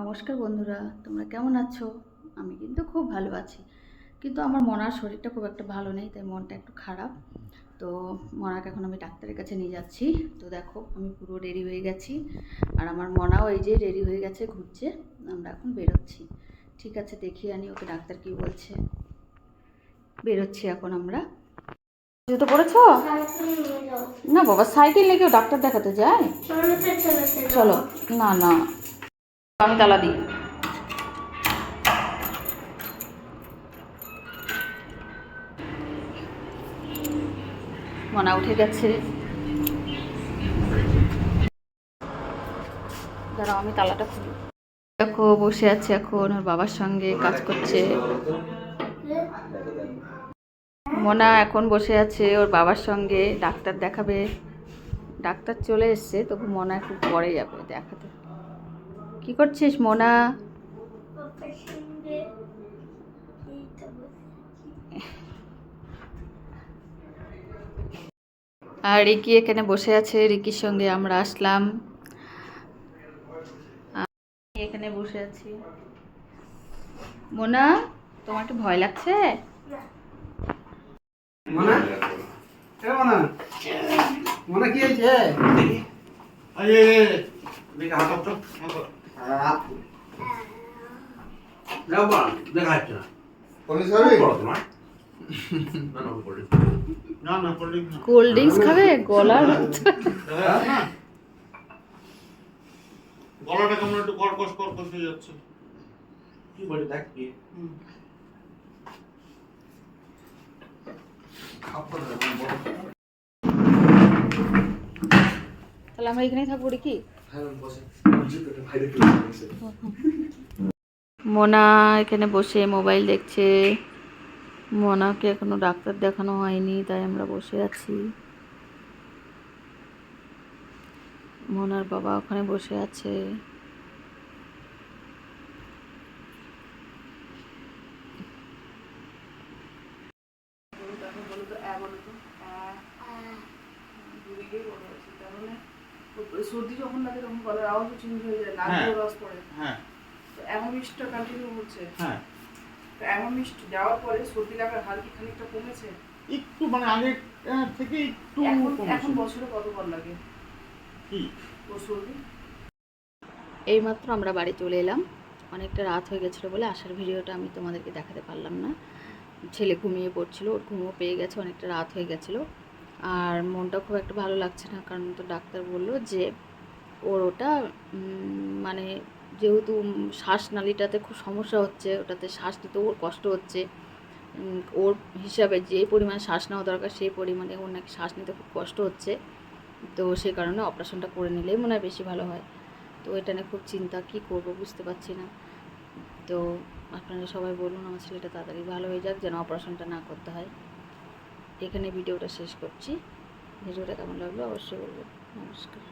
নমস্কার বন্ধুরা তোমরা কেমন আছো? আমি কিন্তু খুব ভালো আছি। কিন্তু আমার মনার শরীরটা খুব একটা ভালো নেই তাই মনটা একটু খারাপ। তো মনাকে এখন আমি ডাক্তারের কাছে নিয়ে যাচ্ছি। তো দেখো আমি পুরো রেডি হয়ে গেছি। আর আমার মনাও এই যে রেডি হয়ে গেছে ঘুরছে। আমরা এখন বেরোচ্ছি। ঠিক আছে দেখি আনি ওকে ডাক্তার কি বলছে। বেরোচ্ছি এখন আমরা। জুতো পড়েছো? না বাবা সাইকেল নিয়ে কেউ ডাক্তার দেখাতে যায়? চলো না না। আমি তালা দিই। মনা উঠে গেছে। দাঁড়াও, আমি তালাটা খুলি। দেখো, বসে আছে এখন, ওর বাবার সঙ্গে কাজ করছে। মোনা এখন বসে আছে, ওর বাবার সঙ্গে। ডাক্তার দেখাবে। ডাক্তার চলে এসছে, তবু মোনা একটু পরে যাবে, দেখাতে। কি করছিস মোনা? আর রিকি এখানে বসে আছে রিকির সঙ্গে আমরা আসলাম। আমি এখানে বসে আছি। মোনা তোমার একটু ভয় লাগছে? মনা? এ মনা। মনা কি হয়েছে? আরে দেখে হাত তো না। কোল্ড ড্রিঙ্কস খাবে গলার গলাটা কেমন একটু কর্কশ কর্কশ হয়ে যাচ্ছে। কি বলি দেখ কি। তাহলে আমরা এখানেই থাকব রিকি মোনা এখানে বসে মোবাইল দেখছে। মোনাকে এখনও ডাক্তার দেখানো হয়নি তাই আমরা বসে আছি। মোনার বাবা ওখানে বসে আছে। সর্দি যখন লাগে তখন গলার আওয়াজও চেঞ্জ হয়ে যায় নাক হ্যাঁ। দিয়ে রস পড়ে। হ্যাঁ। তো অ্যামোমিস্টটা কন্টিনিউ হচ্ছে। হ্যাঁ। তো অ্যামোমিস্ট দেওয়ার পরে সর্দি লাগার হার কি খানিকটা কমেছে? একটু মানে আগে থেকে একটু এখন বছরে কতবার লাগে? কি? ওর সর্দি? এইমাত্র আমরা বাড়ি চলে এলাম। অনেকটা রাত হয়ে গেছিল বলে আসার ভিডিওটা আমি তোমাদেরকে দেখাতে পারলাম না। ছেলে ঘুমিয়ে পড়ছিল ওর ঘুমও পেয়ে গেছে অনেকটা রাত হয়ে গেছিল। আর মনটা খুব একটা ভালো লাগছে না। কারণ তো ডাক্তার বলল যে, ওর ওটা মানে যেহেতু শ্বাসনালীটাতে খুব সমস্যা হচ্ছে, ওটাতে শ্বাস নিতে ওর কষ্ট হচ্ছে ওর হিসাবে যে পরিমাণ শ্বাস নেওয়া দরকার সেই পরিমাণে ওর নাকি শ্বাস নিতে খুব কষ্ট হচ্ছে। তো সেই কারণে অপারেশনটা করে নিলেই মনে হয় বেশি ভালো হয়। তো এটা নিয়ে খুব চিন্তা, কী করব বুঝতে পারছি না। তো আপনারা সবাই বলুন, আমার ছেলেটা তাড়াতাড়ি ভালো হয়ে যাক, যেন অপারেশনটা না করতে হয়। এখানে ভিডিওটা শেষ করছি। ভিডিওটা কেমন লাগল অবশ্যই বলবেন। নমস্কার।